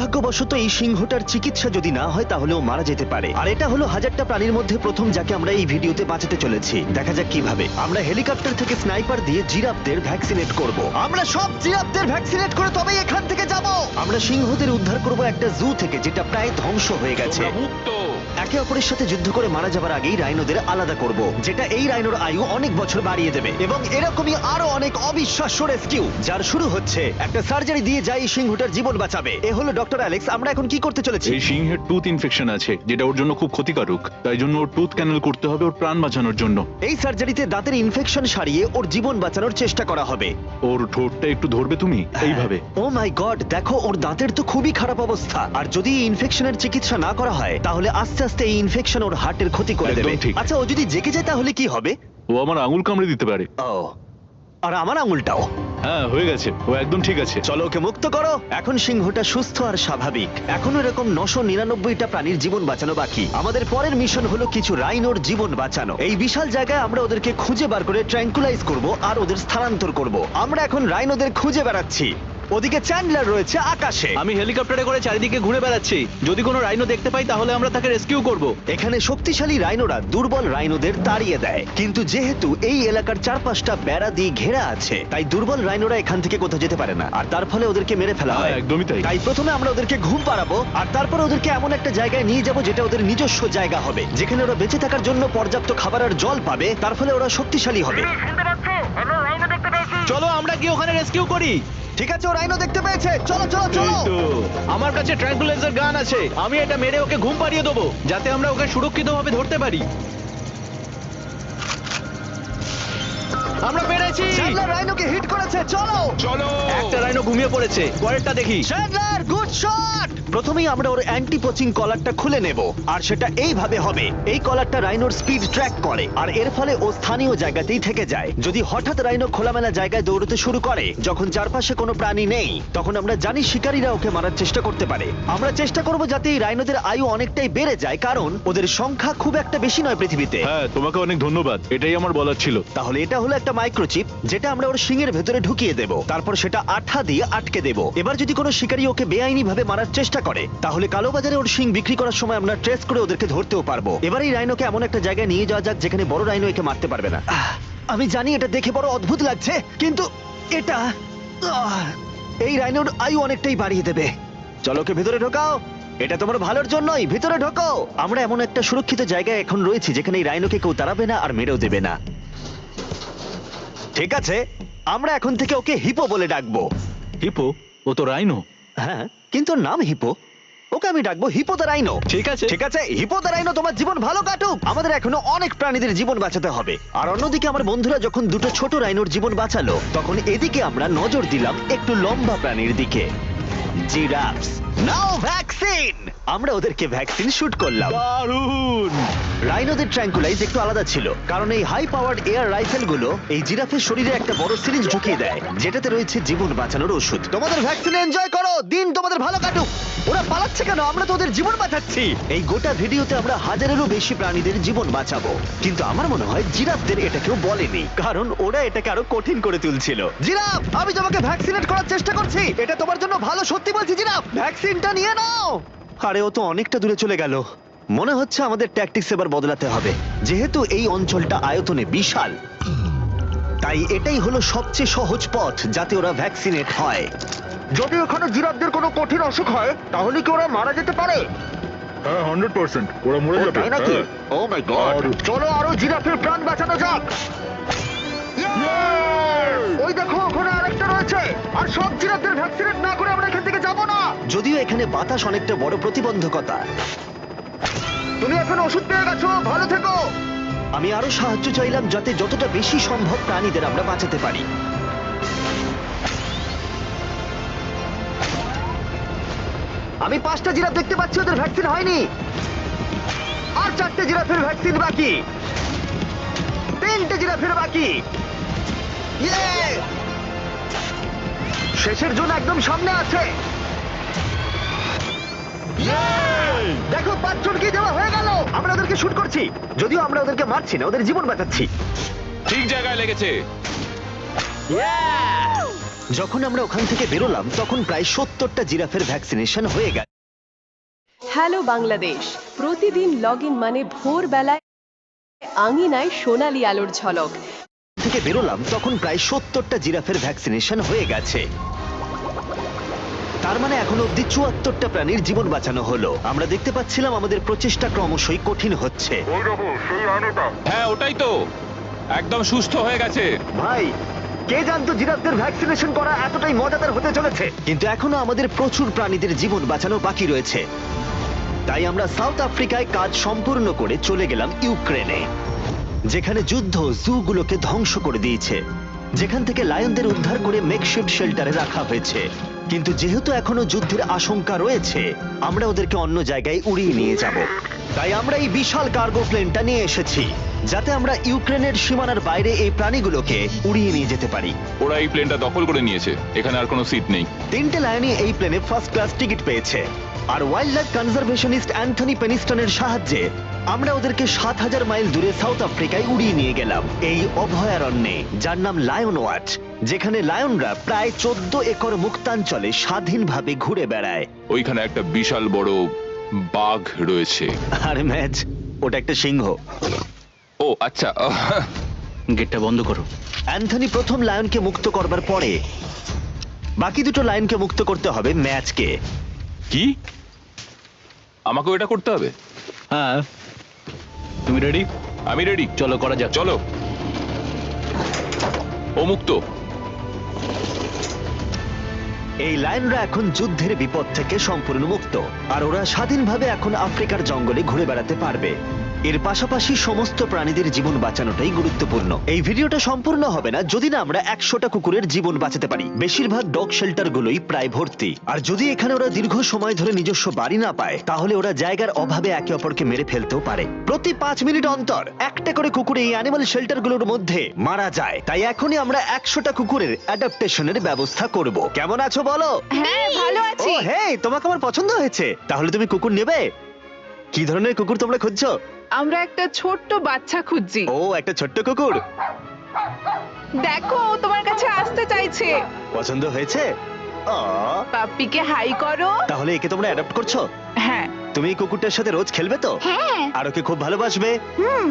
দুর্ভাগ্যবশত এই সিংহটার চিকিৎসা যদি না হয় তাহলে ও মারা যেতে পারে। আর এটা হলো হাজারটা প্রাণীর মধ্যে প্রথম যাকে আমরা এই ভিডিওতে বাঁচাতে চলেছি। দেখা যাক কীভাবে। আমরা হেলিকপ্টার থেকে স্নাইপার দিয়ে জিরাফদের ভ্যাকসিনেট করব। আমরা সব জিরাফদের ভ্যাকসিনেট করে তবেই এখান থেকে যাব! আমরা সিংহদের উদ্ধার করব একটা জু থেকে, যেটা প্রায় ধ্বংস হয়ে গেছে। মুক্ত। একে অপরের সাথে যুদ্ধ করে মারা যাবার আগেই রাইনোদের আলাদা করব যেটা এই রাইনোর আয়ু অনেক বছর বাড়িয়ে দেবে এবং এরকমই আরও অনেক অবিশ্বাস্য রেস্কিউ যার শুরু হচ্ছে একটা সার্জারি দিয়ে যাই সিংহটার জীবন বাঁচাবে। এ হলো ডক্টর অ্যালেক্স আমরা এখন কি করতে চলেছি? এই সিংহের টুথ ইনফেকশন আছে যেটা ওর জন্য খুব ক্ষতিকারক তাই জন্য ওর টুথ ক্যানেল করতে হবে ওর প্রাণ বাঁচানোর জন্য। এই সার্জারিতে দাঁতের ইনফেকশন সারিয়ে ওর জীবন বাঁচানোর চেষ্টা করা হবে। ওর ঠোঁটটা একটু ধরবে তুমি? এইভাবে? ও মাই গড দেখো ওর দাঁতের তো খুবই খারাপ অবস্থা। আর যদি ইনফেকশনের চিকিৎসা না করা হয় তাহলে আস্তে আস্তে এই ইনফেকশন ওর হার্টের ক্ষতি করে একদম দেবে। ঠিক। আচ্ছা ও যদি জেগে যায় তাহলে কি হবে? ও আমার আঙুল কামড়ে দিতে পারে। ও আর আমার আঙুলটাও। হ্যাঁ হয়ে গেছে। ও একদম ঠিক আছে। চলো ওকে মুক্ত করো। এখন সিংহটা সুস্থ আর স্বাভাবিক। এখন এরকম নশো নিরানব্বইটা প্রাণীর জীবন বাঁচানো বাকি। আমাদের পরের মিশন হলো কিছু রাইনোর জীবন বাঁচানো। এই বিশাল জায়গায় আমরা ওদেরকে খুঁজে বার করে ট্র্যাঙ্কুলাইজ করব আর ওদের স্থানান্তর করব। আমরা এখন রাইনোদের খুঁজে বেড়াচ্ছি। ওদিকে চ্যান্ডলার রয়েছে আকাশে। আমি হেলিকপ্টারে করে চারিদিকে ঘুরে বেড়াচ্ছি। যদি কোনো রাইনো দেখতে পাই তাহলে আমরা তাকে রেস্কিউ করব। এখানে শক্তিশালী রাইনোরা দুর্বল রাইনোদের তাড়িয়ে দেয়। কিন্তু যেহেতু এই এলাকার চারপাশটা বেড়া দিয়ে ঘেরা আছে তাই দুর্বল রাইনোরা এখান থেকে কোথাও যেতে পারে না। আর তার ফলে ওদেরকে মেরে ফেলা হয়। হ্যাঁ, একদমই তাই। তাই প্রথমে আমরা ওদেরকে ঘুম পাড়াবো আর তারপর ওদেরকে এমন একটা জায়গায় নিয়ে যাব যেটা ওদের নিজস্ব জায়গা হবে। যেখানে ওরা বেঁচে থাকার জন্য পর্যাপ্ত খাবার আর জল পাবে তার ফলে ওরা শক্তিশালী হবে। চলো আমরা কি ওখানে রেস্কিউ করি। ঠিক আছে ও রাইনো দেখতে পেয়েছে। চলো চলো চলো। এই তো। আমার কাছে ট্র্যাঙ্কুলাইজার গান আছে। আমি এটা মেরে ওকে ঘুম পাড়িয়ে দেবো যাতে আমরা ওকে সুরক্ষিতভাবে ধরতে পারি। আমরা পেরেছি! চ্যান্ডলার রাইনোকে হিট করেছে চলো। চলো একটা রাইনো ঘুমিয়ে পড়েছে। পরেরটা দেখি। চ্যান্ডলার গুড শট প্রথমেই আমরা ওর অ্যান্টি পোচিং কলারটা খুলে নেব আর সেটা এইভাবে হবে। এই কলারটা রাইনোর স্পিড ট্র্যাক করে আর এর ফলে ও স্থানীয় জায়গাতেই থেকে যায়। যদি হঠাৎ রাইনো খোলামেলা জায়গায় দৌড়তে শুরু করে যখন চারপাশে কোনো প্রাণী নেই তখন আমরা জানি শিকারীরা ওকে মারার চেষ্টা করতে পারে। আমরা চেষ্টা করব যাতে এই রাইনোদের আয়ু অনেকটাই বেড়ে যায় কারণ ওদের সংখ্যা খুব একটা বেশি নয় পৃথিবীতে। হ্যাঁ তোমাকে অনেক ধন্যবাদ। এটাই আমার বলার ছিল। তাহলে এটা হলো একটা মাইক্রোচিপ যেটা আমরা ওর শিঙের ভেতরে ঢুকিয়ে দেব। তারপর সেটা আঠা দিয়ে আটকে দেব। এবার যদি কোনো শিকারী ওকে বেআইনি ভাবে মারার চেষ্টা করে। তাহলে কালোবাজারে ওর শিং বিক্রি করার সময় আমরা ট্রেস করে ওদেরকে ধরতেও পারব। এবার এই রাইনোকে এমন একটা জায়গায় নিয়ে যাওয়া যাক যেখানে বড় রাইনো একে মারতে পারবে না। আহ, আমি জানি এটা দেখে বড় অদ্ভুত লাগছে কিন্তু এটা আহ, এই রাইনোর আয়ু অনেকটাই বাড়িয়ে দেবে। চলো ওকে ভেতরে ঢোকাও। এটা তোমার ভালোর জন্যই ভিতরে ঢোকো আমরা এমন একটা সুরক্ষিত জায়গায় এখন রয়েছি যেখানে এই রাইনোকে কেউ তাড়াবে না আর মেরেও দেবে না। ঠিক আছে আমরা এখন থেকে ওকে হিপো বলে ডাকবো। হিপো ও তো রাইনো। হ্যাঁ কিন্তু ওর নাম হিপো। ওকে আমি ডাকবো রাইনো ঠিক আছে। ঠিক আছে? হিপো দ্য রাইনো তোমার জীবন ভালো কাটুক। আমাদের এখনও অনেক প্রাণীদের জীবন বাঁচাতে হবে। আর অন্যদিকে আমার বন্ধুরা যখন দুটো ছোট রাইনোর জীবন বাঁচালো তখন এদিকে আমরা নজর দিলাম একটু লম্বা প্রাণীর দিকে। জিরাফস। Now vaccine! আমরা ওদেরকে ভ্যাকসিন শুট করলাম। দারুণ! রাইনোদের ট্র্যাঙ্কুলাইজ একটু আলাদা ছিল কারণ এই হাই পাওয়ার্ড এয়ার রাইফেলগুলো এই জিরাফের শরীরে একটা বড় সিরিঞ্জ ঢুকিয়ে দেয় যেটাতে রয়েছে জীবন বাঁচানোর ওষুধ। তোমাদের ভ্যাকসিন এনজয় করো! দিন তোমাদের ভালো কাটুক! ওরা পালাচ্ছে কেন? আমরা তো ওদের জীবন বাঁচাচ্ছি! এই গোটা ভিডিওতে আমরা হাজারেরও বেশি প্রাণীদের জীবন বাঁচাবো। কিন্তু আমার মনে হয় জিরাফদের এটা কেউ বলেনি কারণ ওরা এটাকে আরও কঠিন করে তুলছিল। জিরাফ আমি তোমাকে ভ্যাকসিনেট করার চেষ্টা করছি! এটা তোমার জন্য ভালো সত্যি বলছি জিরাফ। ভ্যাকসিনটা নিয়ে নাও। আরে ও তো অনেকটা দূরে চলে গেল। মনে হচ্ছে আমাদের ট্যাকটিক্স এবার বদলাতে হবে। যেহেতু এই অঞ্চলটা আয়তনে বিশাল তাই এটাই হলো সবচেয়ে সহজ পথ যাতে ওরা ভ্যাকসিনেট হয়। যদি ওখানে জিরাফদের কোনো কঠিন অসুখ হয় তাহলে কি ওরা মারা যেতে পারে? হ্যাঁ হান্ড্রেড পার্সেন্ট ওরা মরে ও, যাবে তাই নাকি? হ্যাঁ। ও মাই গড আর- চলো আরও জিরাফের প্রাণ বাঁচানো যাক। ওই দেখো ওখানে আরেকটা রয়েছে। আর সব জিরাফদের ভ্যাকসিনেট না করে আমরা এখান যাব না। যদিও এখানে বাতাস অনেকটা বড় প্রতিবন্ধকতা। তুমি এখন ওষুধ পেয়ে গেছো ভালো থেকো। আমি আরও সাহায্য চাইলাম যাতে যতটা বেশি সম্ভব প্রাণীদের আমরা বাঁচাতে পারি। আমি পাঁচটা জিরাফ দেখতে পাচ্ছি ওদের ভ্যাকসিন হয়নি। আর চারটে জিরাফের ভ্যাকসিন বাকি। তিনটে জিরাফের বাকি। শেষের জন্য একদম সামনে আছে। দেখো পাঁচজনকে দেওয়া হয়ে গেল। আমরা ওদেরকে শুট করছি। যদিও আমরা ওদেরকে মারছি না ওদের জীবন বাঁচাচ্ছি। ঠিক জায়গায় লেগেছে। যখন আমরা ওখান থেকে বেরোলাম তখন প্রায় সত্তরটা জিরাফের ভ্যাকসিনেশন হয়ে গেছে হ্যালো বাংলাদেশ প্রতিদিন লগ ইন মানে ভোরবেলায় আঙিনায় সোনালি আলোর ঝলক। থেকে বেরোলাম তখন প্রায় সত্তরটা জিরাফের ভ্যাকসিনেশন হয়ে গেছে। তার মানে এখন অব্দি চুয়াত্তরটা প্রাণীর জীবন বাঁচানো হলো। আমরা দেখতে পাচ্ছিলাম আমাদের প্রচেষ্টা ক্রমশই কঠিন হচ্ছে। হ্যাঁ ওটাই তো। একদম সুস্থ হয়ে গেছে। ভাই কে জানতো জিরাফদের ভ্যাকসিনেশন করা এতটাই মজাদার হতে চলেছে? কিন্তু এখনও আমাদের প্রচুর প্রাণীদের জীবন বাঁচানো বাকি রয়েছে। তাই আমরা সাউথ আফ্রিকায় কাজ সম্পূর্ণ করে চলে গেলাম ইউক্রেনে যেখানে যুদ্ধ জুগুলোকে ধ্বংস করে দিয়েছে যেখান থেকে লায়নদের উদ্ধার করে মেকশিফট শেল্টারে রাখা হয়েছে। কিন্তু যেহেতু এখনও যুদ্ধের আশঙ্কা রয়েছে আমরা ওদেরকে অন্য জায়গায় উড়িয়ে নিয়ে যাব। তাই আমরা এই বিশাল কার্গো প্লেনটা নিয়ে এসেছি যাতে আমরা ইউক্রেনের সীমানার বাইরে এই প্রাণীগুলোকে উড়িয়ে নিয়ে যেতে পারি। ওরা এই প্লেনটা দখল করে নিয়েছে এখানে আর কোনো সিট নেই। তিনটে লায়নই এই প্লেনে ফার্স্ট ক্লাস টিকিট পেয়েছে। আর ওয়াইল্ড লাইফ কনজারভেশনিস্ট অ্যান্থনি পেনিস্টনের সাহায্যে আমরা ওদেরকে সাত হাজার মাইল দূরে সাউথ আফ্রিকায় উড়িয়ে নিয়ে গেলাম এই অভয়ারণ্যে যার নাম লায়ন ওয়াচ যেখানে লায়নরা প্রায় চোদ্দ একর মুক্তাঞ্চলে স্বাধীনভাবে ঘুরে বেড়ায়। ওইখানে একটা বিশাল বড় বাঘ রয়েছে। আর ম্যাচ ওটা একটা সিংহ। ও আচ্ছা গেটটা বন্ধ করো। অ্যান্থনি প্রথম লায়নকে মুক্ত করবার পরে বাকি দুটো লায়নকে মুক্ত করতে হবে ম্যাচকে। কি? আমাকেও এটা করতে হবে? হ্যাঁ। তুমি রেডি আমি রেডি চলো করা যাক। চলো। ও মুক্ত। এই লাইনরা এখন যুদ্ধের বিপদ থেকে সম্পূর্ণ মুক্ত আর ওরা স্বাধীনভাবে এখন আফ্রিকার জঙ্গলে ঘুরে বেড়াতে পারবে। এর পাশাপাশি সমস্ত প্রাণীদের জীবন বাঁচানোটাই গুরুত্বপূর্ণ। এই ভিডিওটা সম্পূর্ণ হবে না যদি না আমরা একশোটা কুকুরের জীবন বাঁচাতে পারি। বেশিরভাগ ডগ শেল্টার গুলোই প্রায় ভর্তি। আর যদি এখানে ওরা দীর্ঘ সময় ধরে নিজস্ব বাড়ি না পায় তাহলে ওরা জায়গার অভাবে একে অপরকে মেরে ফেলতেও পারে। প্রতি পাঁচ মিনিট অন্তর একটা করে কুকুর এই অ্যানিমাল শেল্টারগুলোর মধ্যে মারা যায়। তাই এখনই আমরা একশোটা কুকুরের অ্যাডাপ্টেশনের ব্যবস্থা করব। কেমন আছো বলো? হ্যাঁ ভালো ও আছি হে তোমাকে আমার পছন্দ হয়েছে। তাহলে তুমি কুকুর নেবে? কি ধরনের কুকুর তোমরা খুঁজছো? আমরা একটা ছোট্ট বাচ্চা খুঁজছি। ও একটা ছোট্ট কুকুর? দেখো ও তোমার কাছে আসতে চাইছে। পছন্দ হয়েছে? আ, পাপ্পিকে হাই করো। তাহলে একে তোমরা অ্যাডাপ্ট করছ? হ্যাঁ। তুমি এই কুকুরটার সাথে রোজ খেলবে তো? হ্যাঁ। আর ওকে খুব ভালোবাসবে?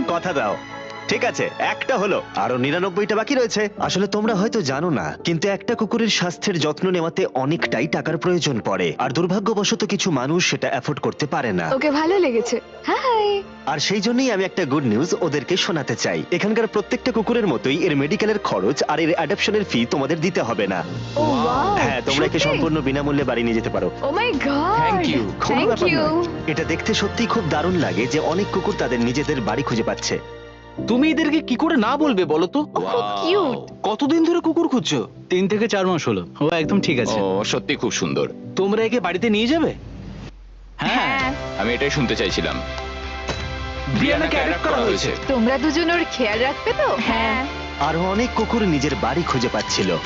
কথা দাও। ঠিক আছে একটা হলো। আরও নিরানব্বইটা বাকি রয়েছে। আসলে তোমরা হয়তো জানো না কিন্তু একটা কুকুরের স্বাস্থ্যের যত্ন নেওয়াতে অনেকটাই টাকার প্রয়োজন পড়ে। আর দুর্ভাগ্যবশত কিছু মানুষ সেটা অ্যাফোর্ড করতে পারে না। ওকে ভালো লেগেছে। হাই! আর সেই জন্যই আমি একটা গুড নিউজ ওদেরকে শোনাতে চাই। এখানকার প্রত্যেকটা কুকুরের মতোই এর মেডিকেলের খরচ আর এর অ্যাডাপশনের ফি তোমাদের দিতে হবে না। Oh wow! হ্যাঁ তোমরা একে সম্পূর্ণ বিনামূল্যে বাড়ি নিয়ে যেতে পারো। Oh my god! Thank you. কোনো থ্যাংক ব্যাপার ইউ নয়। এটা দেখতে সত্যিই খুব দারুণ লাগে যে অনেক কুকুর তাদের নিজেদের বাড়ি খুঁজে পাচ্ছে। তুমি এদেরকে কি করে না বলবে বলো তো? কিউট কতদিন ধরে কুকুর খুঁজছো? তিন থেকে চার মাস হলো। ও একদম ঠিক আছে। ও সত্যি খুব সুন্দর। তোমরা একে বাড়িতে নিয়ে যাবে? হ্যাঁ। আমি এটাই শুনতে চাইছিলাম। ব্রিয়ানাকে অ্যাডাপ্ট করা হয়েছে। তোমরা দুজন ওর খেয়াল রাখবে তো? হ্যাঁ। আরও অনেক কুকুর নিজের বাড়ি খুঁজে পাচ্ছিল।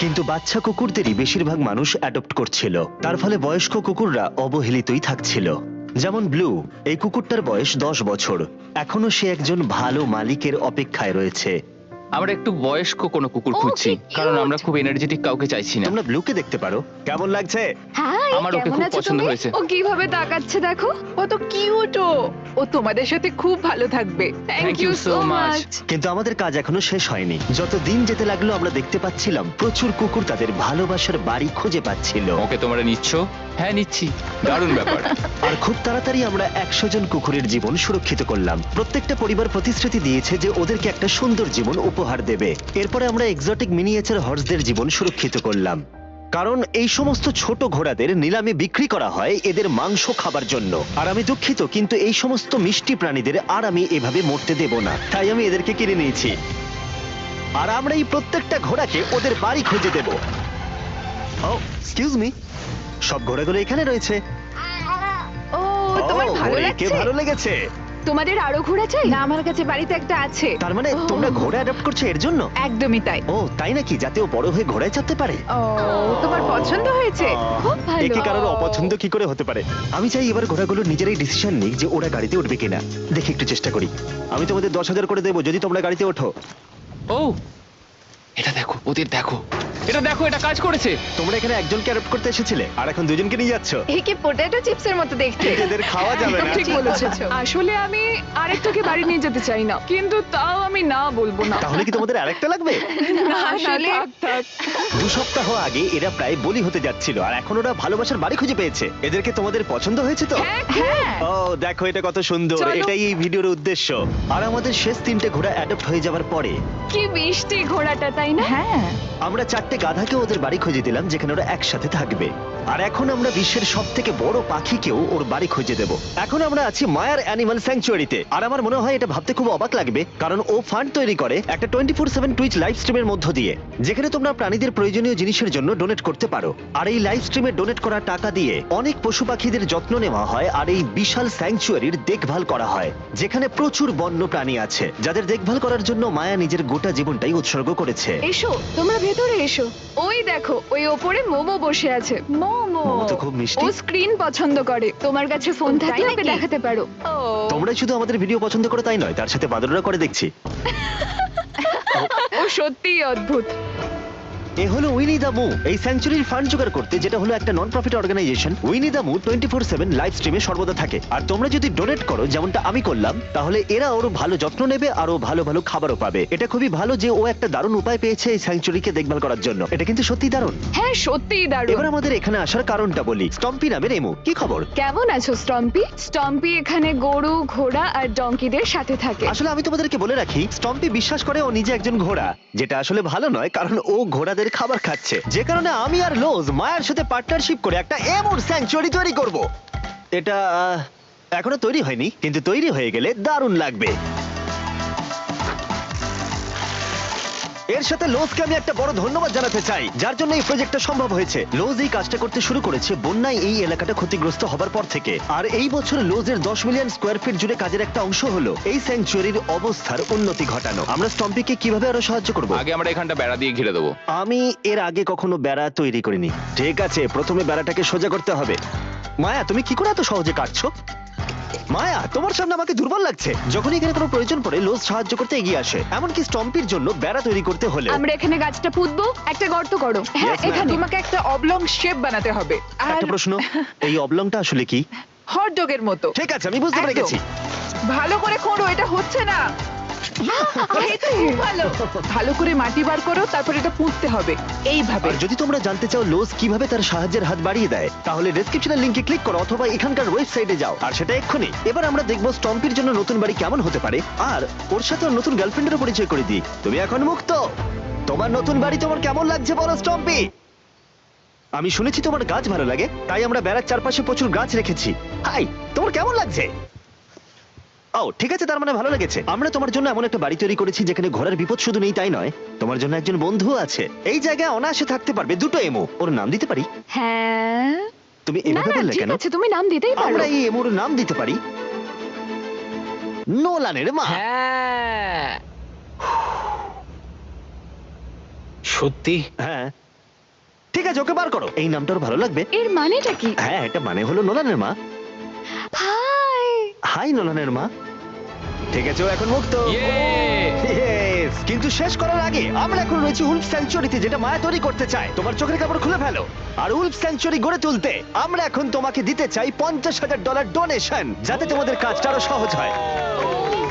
কিন্তু বাচ্চা কুকুরদেরই বেশিরভাগ মানুষ অ্যাডপ্ট করছিল। তার ফলে বয়স্ক কুকুররা অবহেলিতই থাকছিল। যেমন ব্লু এই কুকুরটার বয়স দশ বছর। এখনও সে একজন ভালো মালিকের অপেক্ষায় রয়েছে। আমরা একটু বয়স্ক কোনো কুকুর ও, খুঁজছি কি cute! কারণ আমরা খুব এনার্জেটিক কাউকে চাইছি না। তোমরা ব্লুকে দেখতে পারো। কেমন লাগছে? হাই আমার ওকে কেমন খুব আছো পছন্দ তুমি? হয়েছে। ও কীভাবে তাকাচ্ছে দেখো? ও তো কিউট ও। ও তোমাদের সাথে খুব ভালো থাকবে। থ্যাংক ইউ সো মাচ কিন্তু আমাদের কাজ এখনও শেষ হয়নি। যত দিন যেতে লাগল আমরা দেখতে পাচ্ছিলাম প্রচুর কুকুর তাদের ভালোবাসার বাড়ি খুঁজে পাচ্ছিল। ওকে তোমরা নিচ্ছ? হ্যাঁ নিচ্ছি। দারুণ ব্যাপার। আর খুব তাড়াতাড়ি আমরা একশো জন কুকুরের জীবন সুরক্ষিত করলাম। প্রত্যেকটা পরিবার প্রতিশ্রুতি দিয়েছে যে ওদেরকে একটা সুন্দর জীবন উপহার দেবে। এরপরে আমরা এক্সোটিক মিনিয়েচার হর্সদের জীবন সুরক্ষিত করলাম। কারণ এই সমস্ত ছোট ঘোড়াদের নিলামে বিক্রি করা হয় এদের মাংস খাবার জন্য। আর আমি দুঃখিত কিন্তু এই সমস্ত মিষ্টি প্রাণীদের আর আমি এভাবে মরতে দেব না। তাই আমি এদেরকে কিনে নিয়েছি। আর আমরা এই প্রত্যেকটা ঘোড়াকে ওদের বাড়ি খুঁজে দেব। ও এক্সকিউজ মি সব ঘোড়াগুলো এখানে রয়েছে। ও তোমার ভালো লাগছে? ভালো লেগেছে। তোমাদের আরও ঘোড়া চাই? না আমার কাছে বাড়িতে একটা আছে। তার মানে ও। তোমরা ঘোড়া অ্যাডাপ্ট করছ এর জন্য? একদমই তাই। ও তাই নাকি? যাতে ও বড় হয়ে ঘোড়ায় চাপতে পারে। ও তোমার পছন্দ হয়েছে? খুব ভালো। একে কারোর অপছন্দ কি করে হতে পারে? আমি চাই এবার ঘোড়াগুলো নিজেরাই ডিসিশন নিক যে ওরা গাড়িতে উঠবে কিনা। দেখি একটু চেষ্টা করি। আমি তোমাদের দশ হাজার করে দেবো যদি তোমরা গাড়িতে ওঠো। ও এটা দেখো ওদের দেখো। এটা দেখো এটা কাজ করেছে। তোমরা এখানে একজনকে অ্যাডপ্ট করতে এসেছিলে আর এখন দুজনকে নিয়ে যাচ্ছ। একে পটেটো চিপসের মতো দেখতে? এদের খাওয়া যাবে না। ঠিক বলেছ। আসলে আমি আরেকটাকে বাড়ি নিয়ে যেতে চাই না কিন্তু তাও আমি না বলব না। তাহলে কি তোমাদের আরেকটা লাগবে? আসলে দু সপ্তাহ আগে এরা প্রায় বলি হতে যাচ্ছিল আর এখন ওরা ভালোবাসার বাড়ি খুঁজে পেয়েছে। এদেরকে তোমাদের পছন্দ হয়েছে তো? হ্যাঁ ও দেখো এটা কত সুন্দর এটাই এই ভিডিওর উদ্দেশ্য। আর আমাদের শেষ তিনটে ঘোড়া অ্যাডপ্ট হয়ে যাওয়ার পরে কি মিষ্টি ঘোড়াটা তাই না? হ্যাঁ। আমরা চারটে গাধাকে ওদের বাড়ি খুঁজে দিলাম যেখানে ওরা একসাথে থাকবে। আর এখন আমরা বিশ্বের সব থেকে বড় পাখিকেও ওর বাড়ি খুঁজে দেব। এখন আমরা আছি মায়ার অ্যানিমাল স্যাংচুয়ারিতে। আর আমার মনে হয় এটা ভাবতে খুব অবাক লাগবে কারণ ও ফান্ড তৈরি করে একটা twenty four seven Twitch live স্ট্রিমের মধ্য দিয়ে যেখানে তোমরা প্রাণীদের প্রয়োজনীয় জিনিসের জন্য ডোনেট করতে পারো। আর এই লাইভ স্ট্রিমে ডোনেট করা টাকা দিয়ে অনেক পশু পাখিদের যত্ন নেওয়া হয় আর এই বিশাল স্যাংচুয়ারির দেখভাল করা হয় যেখানে প্রচুর বন্য প্রাণী আছে যাদের দেখভাল করার জন্য মায়া নিজের গোটা জীবনটাই উৎসর্গ করেছে। এসো তোমরা ভেতরে এসো। ওই দেখো ওই ওপরে মোমো বসে আছে। মোমো? মোমো তো খুব মিষ্টি। ও স্ক্রিন পছন্দ করে। তোমার কাছে ফোন থাকলে ওকে দেখাতে পারো। ও। তোমরা শুধু আমাদের ভিডিও পছন্দ করো তাই নয় তার সাথে বাদররা করে দেখছি। ও সত্যিই অদ্ভুত। এ হলো উইনি দা মু এই স্যাংচুরির ফান্ড জোগাড় করতে যেটা হলো একটা নন প্রফিট অর্গানাইজেশন উইনি দা মু টোয়েন্টি ফোর সেভেন লাইভ স্ট্রিমে সর্বদা থাকে। আর তোমরা যদি ডোনেট করো যেমনটা আমি করলাম তাহলে এরা ওর ভালো যত্ন নেবে আর ও ভালো ভালো খাবারও পাবে। এটা খুবই ভালো যে ও একটা দারুণ উপায় পেয়েছে এই স্যাংচুরিকে দেখভাল করার জন্য। এটা কিন্তু সত্যি দারুণ। হ্যাঁ সত্যিই দারুণ। এবার আমাদের এখানে আসার কারণটা বলি। স্টম্পি নামের এমু কি খবর? কেমন আছো স্টম্পি? স্টম্পি এখানে গরু ঘোড়া আর ডঙ্কিদের সাথে থাকে। আসলে আমি তোমাদেরকে বলে রাখি স্টম্পি বিশ্বাস করে ও নিজে একজন ঘোড়া। যেটা আসলে ভালো নয় কারণ ও ঘোড়াদের খাবার খাচ্ছে। যে কারণে আমি আর লোজ মায়ের সাথে পার্টনারশিপ করে একটা এমন স্যাংচুয়ারি তৈরি করব। এটা এখনও তৈরি হয়নি, কিন্তু তৈরি হয়ে গেলে দারুণ লাগবে। এর সাথে লোজকে আমি একটা বড় ধন্যবাদ জানাতে চাই যার জন্য এই প্রজেক্টটা সম্ভব হয়েছে। লোজ এই কাজটা করতে শুরু করেছে বন্যায় এই এলাকাটা ক্ষতিগ্রস্ত হবার পর থেকে। আর এই বছর লোজের দশ মিলিয়ন স্কোয়ার ফিট জুড়ে কাজের একটা অংশ হলো এই স্যাংচুয়ারির অবস্থার উন্নতি ঘটানো। আমরা স্টম্পিকে কীভাবে আরও সাহায্য করব? আগে আমরা এখানটা বেড়া দিয়ে ঘিরে দেবো। আমি এর আগে কখনো বেড়া তৈরি করিনি। ঠিক আছে প্রথমে বেড়াটাকে সোজা করতে হবে। মায়া তুমি কি করে এত সহজে কাটছো? মায়া তোমার সামনে আমাকে দুর্বল লাগছে। যখন এখানে কোনো প্রয়োজন পড়ে লোজ সাহায্য করতে এগিয়ে আসে। এমনকি স্টম্পির জন্য বেড়া তৈরি করতে হলে আমরা এখানে গাছটা পুঁতবো একটা গর্ত করো। হ্যাঁ Yes, ma'am. এখানে তোমাকে একটা অবলং শেপ বানাতে হবে। আর একটা প্রশ্ন এই অবলংটা আসলে কি? হট ডগের মতো। ঠিক আছে আমি বুঝতে পেরে একদম। গেছি। ভালো করে খোঁড়ো এটা হচ্ছে না। ভালো করে মাটি বার করো, তারপর এটা পুঁততে হবে। এইভাবে। যদি তোমরা জানতে চাও লোজ কীভাবে তার সাহায্যের হাত বাড়িয়ে দেয়, তাহলে ডেসক্রিপশনের লিংকে ক্লিক করো অথবা এখানকার ওয়েবসাইটে যাও। আর সেটা এক্ষুনি। এবার আমরা দেখব স্টম্পির জন্য নতুন বাড়ি কেমন হতে পারে। আর ওর সাথে ওর নতুন গার্লফ্রেন্ডের পরিচয় করে দিই। তুমি এখন মুক্ত। তোমার নতুন বাড়ি তোমার কেমন লাগছে বলো স্টম্পি আমি শুনেছি তোমার গাছ ভালো লাগে, তাই আমরা বেড়ার চারপাশে প্রচুর গাছ রেখেছি। হাই, তোমার কেমন লাগছে? ও ঠিক আছে তার মানে ভালো লেগেছে। আমরা তোমার জন্য এমন একটা বাড়ি তৈরি করেছি যেখানে ঘোড়ার বিপদ শুধু নেই তাই নয়। তোমার জন্য একজন বন্ধু আছে। এই জায়গায় অনায়াসে থাকতে পারবে দুটো এমো। ওর নাম দিতে পারি? হ্যাঁ। তুমি এভাবে বললে ঠিক কেন? আছে তুমি নাম দিতেই পারো। আমরা এই এমোর নাম দিতে পারি। নোলানের মা। হ্যাঁ। সত্যি? হ্যাঁ। ঠিক আছে ওকে বার করো। এই নামটা ওর ভালো লাগবে। এর মানেটা কি? হ্যাঁ এটা মানে হলো নোলানের মা। হাই হাই নোলানের মা। ঠিক আছে ও এখন মুক্ত! Yes! কিন্তু শেষ করার আগে আমরা এখন রয়েছি উলফ স্যাংচুরিতে যেটা মায়া তৈরি করতে চায় তোমার চোখের কাপড় খুলে ফেলো আর উলফ স্যাংচুরি গড়ে তুলতে আমরা এখন তোমাকে দিতে চাই পঞ্চাশ হাজার ডলার ডোনেশন যাতে তোমাদের কাজটা আরও সহজ হয়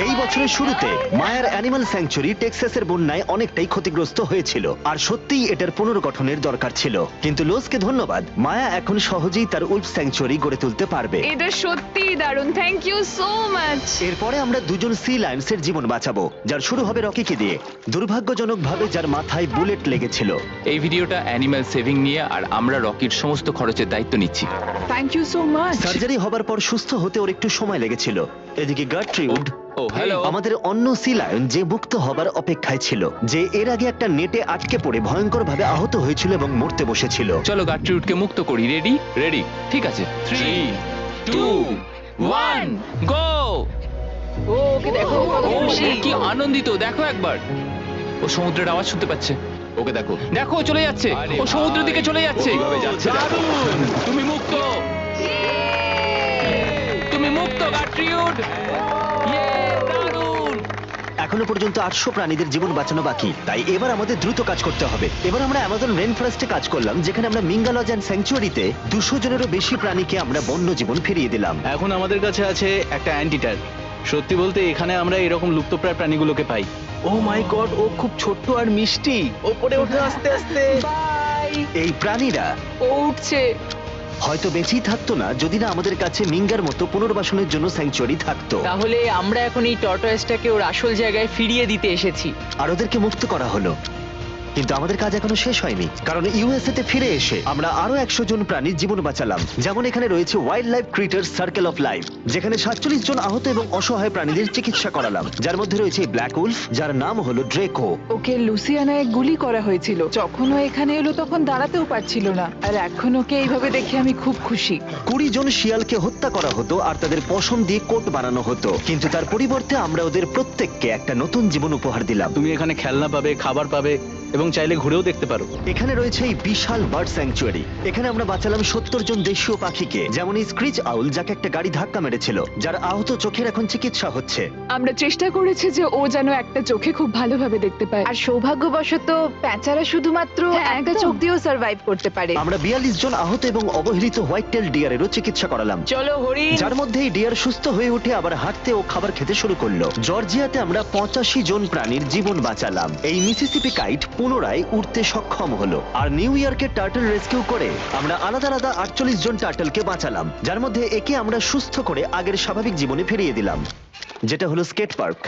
এই বছরের শুরুতে মায়ার অ্যানিমাল স্যাংচুরি টেক্সাসের বন্যায় অনেকটাই ক্ষতিগ্রস্ত হয়েছিল। আর সত্যিই এটার পুনর্গঠনের দরকার ছিল। কিন্তু লোজকে ধন্যবাদ মায়া এখন সহজেই তার উলফ স্যাংচুয়ারি গড়ে তুলতে পারবে। এটা সত্যিই দারুণ। থ্যাংক ইউ সো মাচ এরপরে আমরা দুজন সি লায়ন্সের জীবন বাঁচাবো যার শুরু হবে রকিকে দিয়ে। দুর্ভাগ্যজনকভাবে যার মাথায় বুলেট লেগেছিল। এই ভিডিওটা অ্যানিম্যাল সেভিং নিয়ে আর আমরা রকির সমস্ত খরচের দায়িত্ব নিচ্ছি। Thank you so much surgery হবার পর সুস্থ হতে ওর একটু সময় লেগেছিল। এদিকে গার্ট্রিউড ও হ্যালো। আমাদের অন্য সি লায়ন যে মুক্ত হবার অপেক্ষায় ছিল যে এর আগে একটা নেটে আটকে পড়ে ভয়ঙ্করভাবে আহত হয়েছিল এবং মরতে বসেছিল। চলো গাট্রিউটকে মুক্ত করি রেডি? রেডি ঠিক আছে। Three two one go oh okay দেখো ও। কি আনন্দিত দেখো একবার। ও সমুদ্রের আওয়াজ শুনতে পাচ্ছে। ওকে দেখো। দেখো চলে যাচ্ছে। ও সমুদ্রের দিকে চলে যাচ্ছে। দারুণ! তুমি মুক্ত। তুমি মুক্ত দারুণ এখনও পর্যন্ত আটশো প্রাণীদের জীবন বাঁচানো বাকি। তাই এবার আমাদের দ্রুত কাজ করতে হবে। এবার আমরা অ্যামাজন রেন ফরেস্টে কাজ করলাম যেখানে আমরা মিঙ্গালজ অ্যান্ড স্যাংচুয়ারিতে দুশো জনেরও বেশি প্রাণীকে আমরা বন্য জীবন ফিরিয়ে দিলাম। এখন আমাদের কাছে আছে একটা অ্যান্টিটার সত্যি বলতে এখানে আমরা এরকম লুপ্তপ্রায় প্রাণীগুলোকে পাই। ও মাই গড ও খুব ছোট্ট আর মিষ্টি। ওপরে ওঠে আস্তে আস্তে। বাই এই প্রাণীরা ও উঠছে। হয়তো বেঁচেই থাকতো না যদি না আমাদের কাছে মিঙ্গার মতো পুনর্বাসনের জন্য স্যাংচুয়ারি থাকতো। তাহলে আমরা এখন এই টর্টয়েসটাকে ওর আসল জায়গায় ফিরিয়ে দিতে এসেছি। আর ওদেরকে মুক্ত করা হলো। কিন্তু আমাদের কাজ এখনও শেষ হয়নি কারণ ইউএসএ তে ফিরে এসে আমরা আরও একশো জন প্রাণীর জীবন বাঁচালাম। যেমন এখানে রয়েছে wildlife critter circle of life যেখানে সাতচল্লিশ জন আহত এবং অসহায় প্রাণীদের চিকিৎসা করালাম। যার মধ্যে রয়েছে ব্ল্যাক উলফ যার নাম হলো ড্রেকো ওকে লুসিয়ানায় গুলি করা হয়েছিল। যখন ও এখানে এলো তখন দাঁড়াতেও পারছিল না। আর এখন ওকে এইভাবে দেখে আমি খুব খুশি। কুড়ি জন শিয়ালকে হত্যা করা হতো আর তাদের পশম দিয়ে কোট বানানো হতো। কিন্তু তার পরিবর্তে আমরা ওদের প্রত্যেককে একটা নতুন জীবন উপহার দিলাম। তুমি এখানে খেলনা পাবে খাবার পাবে এবং চাইলে ঘুরেও দেখতে পারো। এখানে রয়েছে এই বিশাল বার্ড স্যাংচুয়ারি। এখানে আমরা বাঁচালাম সত্তর জন দেশীয় পাখিকে যেমন এই স্ক্রিচ আউল যাকে একটা গাড়ি ধাক্কা মেরেছিল যার আহত চোখের এখন চিকিৎসা হচ্ছে। আমরা চেষ্টা করেছি যে ও যেন একটা চোখে খুব ভালোভাবে দেখতে পায়। আর সৌভাগ্যবশত প্যাঁচারা শুধুমাত্র হ্যাঁ, একটা একদম। চোখ দিয়েও সার্ভাইভ করতে পারে। আমরা বিয়াল্লিশ জন আহত এবং অবহেলিত হোয়াইট টেল ডিয়ারেরও চিকিৎসা করালাম। চলো হরিণ যার মধ্যে এই ডিয়ার সুস্থ হয়ে উঠে আবার হাঁটতে ও খাবার খেতে শুরু করল। জর্জিয়াতে আমরা পঁচাশি জন প্রাণীর জীবন বাঁচালাম। এই মিসিসিপি কাইট পুনরায় উঠতে সক্ষম হলো। আর নিউ ইয়র্কের টার্টল রেস্কিউ করে আমরা আলাদা আলাদা আটচল্লিশ জন টার্টলকে বাঁচালাম, যার মধ্যে একে আমরা সুস্থ করে আগের স্বাভাবিক জীবনে ফিরিয়ে দিলাম, যেটা হলো skate park.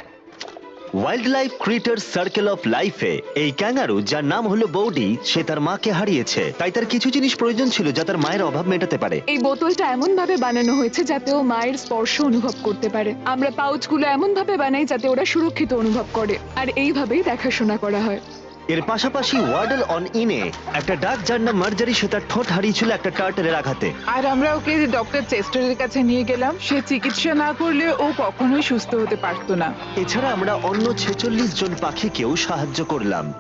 Wildlife critter circle of লাইফে এই ক্যাঙ্গারু, যার নাম হলো বৌডি, সে তার মাকে হারিয়েছে। তাই তার কিছু জিনিস প্রয়োজন ছিল যা তার মায়ের অভাব মেটাতে পারে। এই বোতলটা এমন ভাবে বানানো হয়েছে যাতে ও মায়ের স্পর্শ অনুভব করতে পারে। আমরা পাউচগুলো এমন ভাবে বানাই যাতে ওরা সুরক্ষিত অনুভব করে। আর এইভাবেই দেখাশোনা করা হয়। এর পাশাপাশি ওয়ার্ডল অন ইনে একটা ডাক যার নাম মার্জারি সে তার ঠোঁট হারিয়েছিল একটা টার্টেলের আঘাতে। আর আমরা ওকে ডক্টর চেস্টারের কাছে নিয়ে গেলাম সে চিকিৎসা না করলে ও কখনোই সুস্থ হতে পারতো না। এছাড়া আমরা অন্য ছেচল্লিশ জন পাখিকেও সাহায্য করলাম।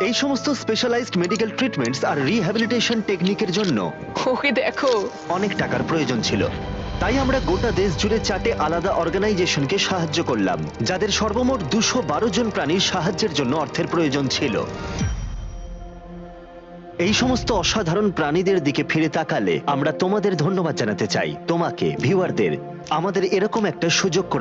এই সমস্ত স্পেশালাইজড মেডিকেল ট্রিটমেন্টস আর রিহ্যাবিলিটেশন টেকনিকের জন্য ওকে দেখো। অনেক টাকার প্রয়োজন ছিল। তাই আমরা গোটা দেশ জুড়ে চারটে আলাদা অর্গানাইজেশনকে সাহায্য করলাম, যাদের সর্বমোট দুশো জন প্রাণীর সাহায্যের জন্য অর্থের প্রয়োজন ছিল। এই সমস্ত অসাধারণ প্রাণীদের দিকে ফিরে তাকালে আমরা তোমাদের ধন্যবাদ জানাতে চাই। তোমাকে ভিউয়ারদের আমাদের এরকম একটা সুযোগ করে